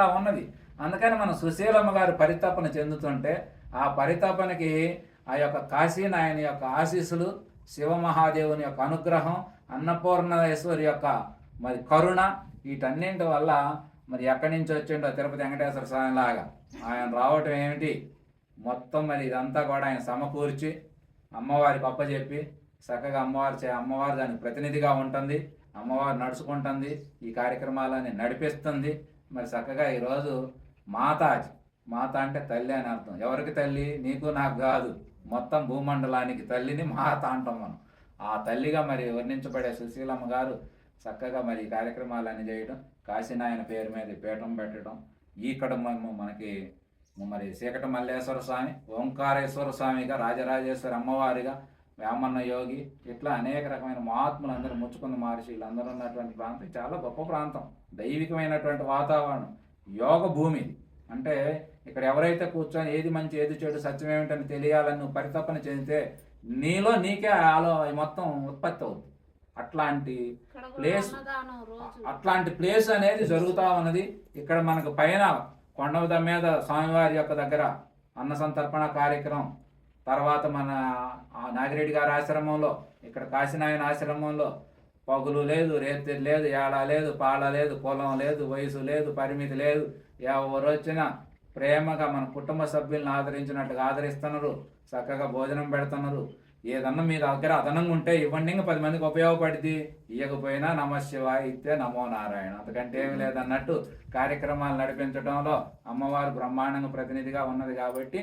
అట్లా ఉన్నది. అందుకని మన సుశీలమ్మ గారు పరితపన చెందుతుంటే ఆ పరితాపనకి ఆ యొక్క కాశీనాయని యొక్క ఆశీస్సులు శివమహాదేవుని యొక్క అనుగ్రహం అన్నపూర్ణేశ్వరి యొక్క మరి కరుణ వీటన్నింటి వల్ల మరి ఎక్కడి నుంచి వచ్చిండో తిరుపతి వెంకటేశ్వర స్వామి లాగా ఆయన రావటం ఏమిటి? మొత్తం మరి ఇదంతా కూడా ఆయన సమకూర్చి అమ్మవారికి అప్పచెప్పి చక్కగా అమ్మవారి చే అమ్మవారు దానికి ప్రతినిధిగా ఉంటుంది. అమ్మవారు నడుచుకుంటుంది. ఈ కార్యక్రమాలని నడిపిస్తుంది. మరి చక్కగా ఈరోజు మాతాజీ మాత అంటే తల్లి అని అర్థం. ఎవరికి తల్లి? నీకు నాకు కాదు. మొత్తం భూమండలానికి తల్లిని మాత అంటాం మనం. ఆ తల్లిగా మరి వర్ణించబడే సుశీలమ్మ గారు చక్కగా మరి ఈ కార్యక్రమాలన్నీ చేయడం కాశీనాయన పేరు మీద పీఠం పెట్టడం ఇక్కడ మేము మనకి మరి సీకట మల్లేశ్వర స్వామి ఓంకారేశ్వర స్వామిగా రాజరాజేశ్వరి అమ్మవారిగా వేమన్న యోగి ఇట్లా అనేక రకమైన మహాత్ములు అందరూ ముచ్చుకున్న మహర్షి. వీళ్ళందరూ ఉన్నటువంటి ప్రాంతం చాలా గొప్ప ప్రాంతం. దైవికమైనటువంటి వాతావరణం. యోగ భూమి. అంటే ఇక్కడ ఎవరైతే కూర్చొని ఏది మంచి ఏది చెడు సత్యం ఏమిటని తెలియాలని నువ్వు పరితపన చెందితే నీలో నీకే ఆలో మొత్తం ఉత్పత్తి అవుతుంది అట్లాంటి ప్లేస్ అట్లాంటి ప్లేస్ అనేది జరుగుతూ ఉన్నది. ఇక్కడ మనకు పైన కొండ మీద స్వామివారి యొక్క దగ్గర అన్న సంతర్పణ కార్యక్రమం తర్వాత మన నాగిరెడ్డి గారి ఆశ్రమంలో ఇక్కడ కాశీనాయన ఆశ్రమంలో పగులు లేదు రేతి లేదు ఏడ లేదు పాల లేదు కులం లేదు వయసు లేదు పరిమితి లేదు. ఎవరు వచ్చినా ప్రేమగా మన కుటుంబ సభ్యులను ఆదరించినట్టుగా ఆదరిస్తున్నారు చక్కగా భోజనం పెడుతున్నారు. ఏదన్నా మీ దగ్గర అదనంగా ఉంటే ఇవ్వండి ఇంకా పది మందికి ఉపయోగపడింది ఇవ్వకపోయినా నమ ఇస్తే నమో నారాయణ. అంతకంటే ఏమి లేదన్నట్టు కార్యక్రమాలు నడిపించడంలో అమ్మవారు బ్రహ్మాండంగా ప్రతినిధిగా ఉన్నది కాబట్టి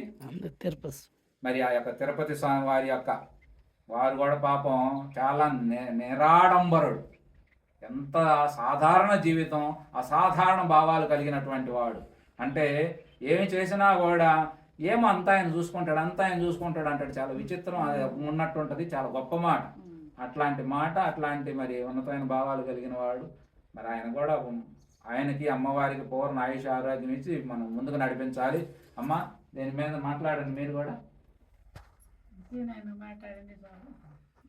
మరి ఆ యొక్క తిరుపతి స్వామి వారి యొక్క వారు కూడా పాపం చాలా ని- నిరాడంబరుడు. ఎంత సాధారణ జీవితం అసాధారణ భావాలు కలిగినటువంటి వాడు. అంటే ఏమి చేసినా కూడా ఏమో అంతా ఆయన చూసుకుంటాడు అంతా ఆయన చూసుకుంటాడు అంటాడు. చాలా విచిత్రం అది ఉన్నట్టు ఉంటుంది చాలా గొప్ప మాట. అట్లాంటి మాట అట్లాంటి మరి ఉన్నతమైన భావాలు కలిగిన వాడు. మరి ఆయన కూడా ఆయనకి అమ్మవారికి పూర్ణ ఆయుష ఆరోగ్యం ఇచ్చి మనం ముందుకు నడిపించాలి. అమ్మ దీని మీద మాట్లాడండి మీరు కూడా. నేను మాట్లాడింది బాబు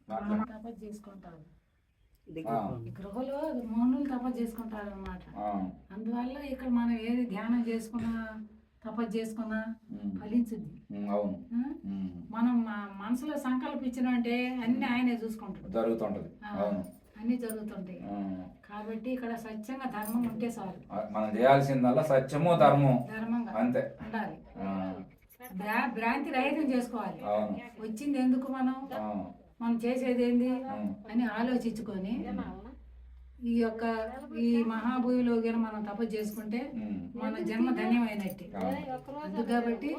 మాట్లాడండి. తపస్సు చేసుకుంటారు. గృహలో మౌనులు తపస్సు చేసుకుంటారు అనమాట ఆ, అందువల్ల ఇక్కడ మనం ఏది ధ్యానం చేసుకున్నా తపస్సు చేసుకున్నా ఫలించుద్ది మనం మనసులో సంకల్పించిన అంటే అన్ని ఆయనే చూసుకుంటాడు. జరుగుతుంటది. అన్ని జరుగుతుంటాయి. కాబట్టి ఇక్కడ సత్యంగా ధర్మం ఉంటే చాలు. మనం చేయాల్సిందల్లా సత్యము ధర్మం. ధర్మంగా. అంతే. భ్రాంతి రహితం చేసుకోవాలి. వచ్చింది ఎందుకు మనం? మనం చేసేది ఏంది? అని ఆలోచించుకొని ఈ యొక్క ఈ మహాభూమిలో గిన మనం తపస్సు చేసుకుంటే మన జన్మ ధన్యమైనట్టు. అందుకు కాబట్టి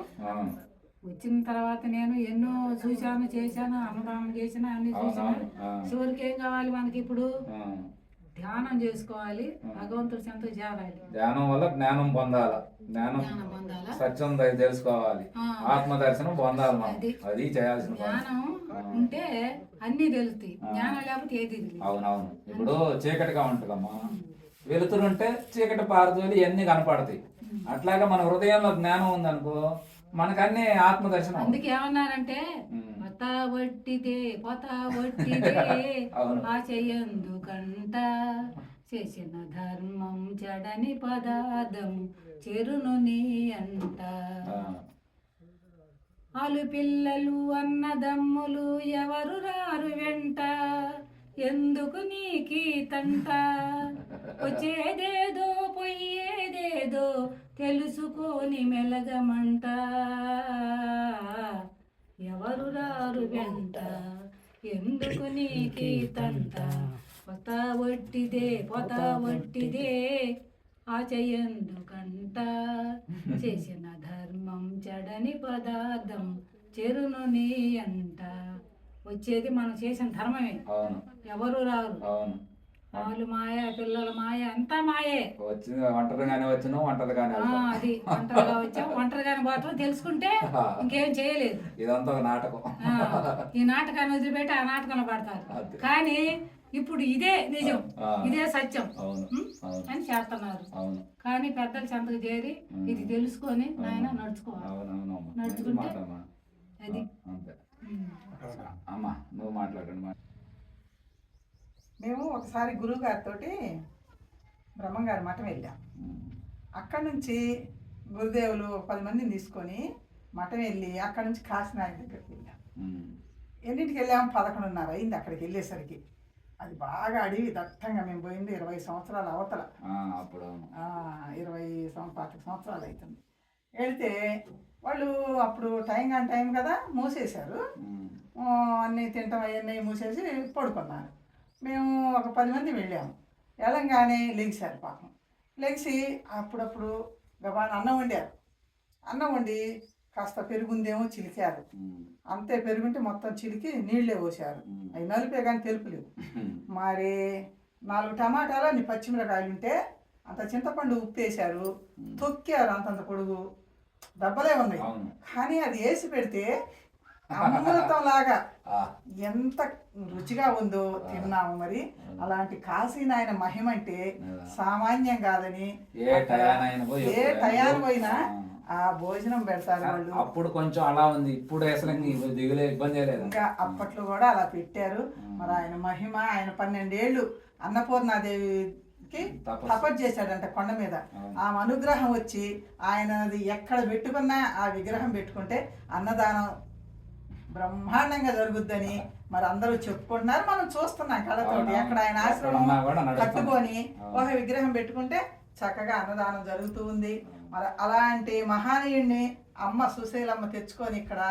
వచ్చిన తర్వాత నేను ఎన్నో చూశాను చేశాను అన్నదానం చేసిన అన్ని చూసాను చివరికి ఏం కావాలి మనకి ఇప్పుడు. ధ్యానం చేసుకోవాలి భగవంతుడి చెంత చేరాలి ధ్యానం వల్ల జ్ఞానం పొందాల. జ్ఞానం సత్యం తెలుసుకోవాలి. ఆత్మ దర్శనం పొందాలి మనం. అది. చేయాల్సిన జ్ఞానం ఉంటే అన్ని తెలుస్తాయి. జ్ఞానం లేకపోతే ఏది అవునవును. ఇప్పుడు చీకటిగా ఉంటుందమ్మా. వెలుతురుంటే చీకటి పారుదోలి ఇవన్నీ కనపడతాయి. అట్లాగే మన హృదయంలో జ్ఞానం ఉందనుకో మనకన్నీ ఆత్మ దర్శనం అందుకే ఏమన్నారంటే. పొత ఒట్టిదే పొత ఒట్టిదే అవును. ఆచయందుకంట చేసిన ధర్మం చెడని పదార్థము చెరును నీ అంట. ఆ, ఆలు పిల్లలు అన్నదమ్ములు ఎవరు రారు వెంట? ఎందుకు నీకీ తంట? వచ్చేదేదో పోయేదేదో తెలుసుకొని మెలగమంట. ఎవరు రారు వెంట? ఎందుకు నీకీ తంట? పొత వట్టిదే పొత ఒట్టిదే ఆచయందుకంట. చేసిన ధర్మం చెడని పదార్థం చెరును నీ అంట. వచ్చేది మనం చేసిన ధర్మమే. ఎవరు రారు. వాళ్ళు మాయ పిల్లల మాయ అంతా మాయే. వచ్చింది ఒంటరిగానే వచ్చినాం ఒంటరిగానే ఆ, వెళ్తాం. అది ఒంటరిగా వచ్చాం ఒంటరిగానే పోతాం తెలుసుకుంటే ఇంకేం చేయలేదు. ఇదంతా ఒక నాటకం. ఈ నాటకాన్ని వదిలిపెట్టి ఆ నాటకంలో పడతారు. కానీ ఇప్పుడు ఇదే నిజం. ఇదే సత్యం. అని చేస్తున్నారు. కానీ పెద్దల చెంతకు చేరి ఇది తెలుసుకొని నాయన నడుచుకోవాలి. నడుచుకుంటే అది. అమ్మా నువ్వు మాట్లాడండి మేము ఒకసారి గురువు గారితో బ్రహ్మంగారి మఠం వెళ్ళాం. అక్కడి నుంచి గురుదేవులు పది మందిని తీసుకొని మఠం వెళ్ళి అక్కడి నుంచి కాశీనాయక దగ్గరికి వెళ్ళాం. ఎన్నింటికి వెళ్ళాం? పదకొండున్నర అయింది అక్కడికి వెళ్ళేసరికి. అది బాగా అడవి దట్టంగా మేము పోయింది ఇరవై సంవత్సరాల అవతల. ఇరవై పాతిక సంవత్సరాలు అవుతుంది. వెళ్తే వాళ్ళు అప్పుడు టైం కాని టైం కదా మూసేశారు. అన్నీ తింటాం అవన్నీ మూసేసి పడుకున్నారు. మేము ఒక పది మంది వెళ్ళాము. వెళ్ళంగానే లెగిశారు పాపం. లెగిసి అప్పుడప్పుడు గబాన్ అన్నం వండారు. అన్నం వండి కాస్త పెరుగుందేమో చిలికారు. అంతే పెరుగుంటే మొత్తం చిలికి నీళ్ళే పోసారు. అవి నలిపే కానీ తెలుపు లేవు. మరి నాలుగు టమాటాలు అన్ని పచ్చిమిరకాయలు ఉంటే అంత చింతపండు ఉప్పు వేశారు తొక్కారు అంతంత పొడుగు. దెబ్బలే ఉన్నాయి. కానీ అది వేసి పెడితే అమృతం లాగా ఎంత రుచిగా ఉందో తిన్నాము మరి. అలాంటి కాశీనాయన మహిమ అంటే సామాన్యం కాదని ఏ టయాన. పోయినా ఆ. భోజనం పెడతారు వాళ్ళు. అప్పుడు కొంచెం అలా ఉంది. ఇప్పుడు అసలు దిగులే ఇబ్బంది లేదు. ఇంకా అప్పట్లో కూడా అలా పెట్టారు. మరి ఆయన మహిమ ఆయన పన్నెండేళ్ళు అన్నపూర్ణాదేవికి తపస్సు. తపస్సు చేశాడంట కొండ మీద. ఆమె అనుగ్రహం వచ్చి ఆయన అది ఎక్కడ పెట్టుకున్నా ఆ విగ్రహం పెట్టుకుంటే అన్నదానం బ్రహ్మాండంగా జరుగుద్దని మరి అందరూ చెప్పుకుంటున్నారు మనం చూస్తున్నాం కళ్ళతోటి అవును. ఎక్కడ ఆయన ఆశ్రమం. కట్టుకొని. ఒక విగ్రహం పెట్టుకుంటే చక్కగా అన్నదానం జరుగుతూ ఉంది మరి అలాంటి మహానీయుడిని అమ్మ సుశీలమ్మ తెచ్చుకొని ఇక్కడ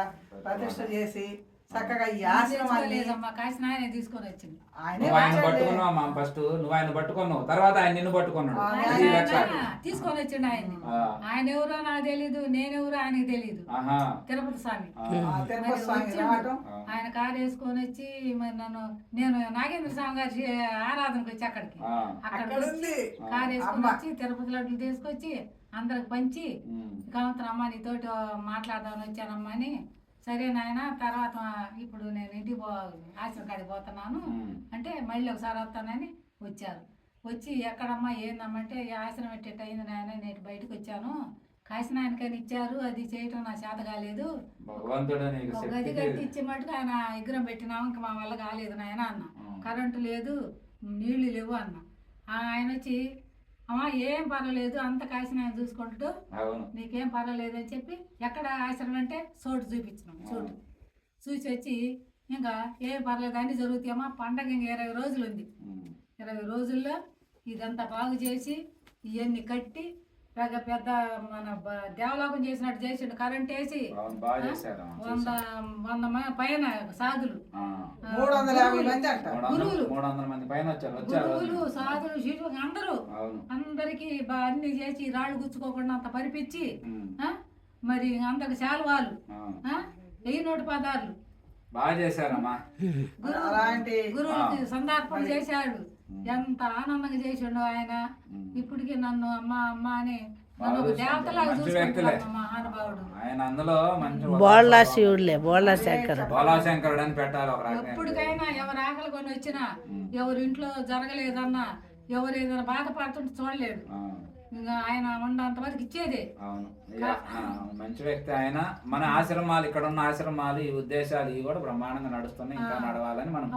ప్రతిష్ట చేసి చక్కగా ఈ ఆయన తీసుకొని వచ్చింది ఆయనే నువ్వు ఆయన. పట్టుకున్నావు ఫస్ట్? నువ్వు ఆయన పట్టుకున్నావు. తర్వాత ఆయన నిన్ను పట్టుకున్నాడు. ఆయన. తీసుకొని వచ్చిండు ఆయన్ని. ఆ, ఆయన ఎవరో నాకు తెలీదు నేనెవరో ఆయనకి తెలీదు. ఆహా. తిరుపతి స్వామి. ఆయన కారు వేసుకొని వచ్చి మరి నన్ను నేను నాగేంద్ర స్వామి గారి చే- ఆరాధనకు వచ్చి అక్కడికి. అక్కడ కారు వేసుకొని. వచ్చి తిరుపతి లడ్డులు తీసుకొచ్చి అందరికి పంచి ఉమ్, కావంతరం అమ్మ నీతోటి మాట్లాడదామని వచ్చానమ్మా అని సరే నాయన తర్వాత ఇప్పుడు నేను ఇంటికి పో ఆశ్రమం కాడికి పోతున్నాను. అంటే మళ్ళీ ఒకసారి వస్తానని వచ్చారు. వచ్చి ఎక్కడమ్మా ఏందమ్మా అంటే ఈ ఆశ్రమం ఎట్టేట అయింది నాయన నేను బయటకు వచ్చాను. కాసినాయనకని ఇచ్చారు అది చేయటం నా చేత కాలేదు. గది కట్టి ఇచ్చే మటుకు ఆయన విగ్రహం పెట్టినాము ఇంకా మా వల్ల కాలేదు నాయన అన్న. కరెంటు లేదు నీళ్ళు లేవు అన్న. ఆయన వచ్చి అమ్మా ఏం పర్వాలేదు అంత కాసిన చూసుకుంటూ నీకేం పర్వాలేదు అని చెప్పి ఎక్కడ ఆశ్రమం అంటే చోటు చూపించినాం చోటు. చూసి వచ్చి ఇంకా ఏం పర్లేదు అన్ని జరుగుతాయమ్మా పండగ ఇంకా ఇరవై రోజులు ఉంది. ఇరవై రోజుల్లో ఇదంతా బాగు చేసి ఇవన్నీ కట్టి పెద్ద పెద్ద మన దేవలోకం చేసినట్టు చేసిండు. కరెంట్ వేసి వంద వంద మ- పైన సాధులు. మూడు వందల యాభై మంది అంట. మూడు వందల గురువులు. మూడు వందల మంది పైన వచ్చారు వచ్చారు గురువులు సాధులు అందరూ. అవును. అందరికి అన్ని చేసి రాళ్ళు గుచ్చుకోకుండా అంత పరిపించి? మరి అందరికి శాలువాలు? వెయ్యి నూట పదార్లు. బాగా చేశారమ్మా. గురువులకి సందర్పణ చేశాడు. ఎంత ఆనందంగా చేసిండు ఆయన. ఇప్పటికి నన్ను అమ్మ అమ్మ అని ఆయన అందులో బోళ్ళ శివుడులే బోళ్ళ శంకర్ బోలాశంకరుడు అని పెట్టాలి ఎప్పటికైనా ఎవరు ఆకలి కొని వచ్చినా ఎవరి ఇంట్లో జరగలేదన్నా ఎవరు ఏదైనా బాధపడుతుంటే ఇంకా ఆయన ఉన్నంత వరకు ఇచ్చేదే. అవును. మంచి వ్యక్తి ఆయన. మన ఆశ్రమాలు ఇక్కడ ఉన్న ఆశ్రమాలు ఈ ఉద్దేశాలు ఇవి కూడా బ్రహ్మాండంగా నడుస్తున్నాయి. ఇంకా నడవాలని మనం.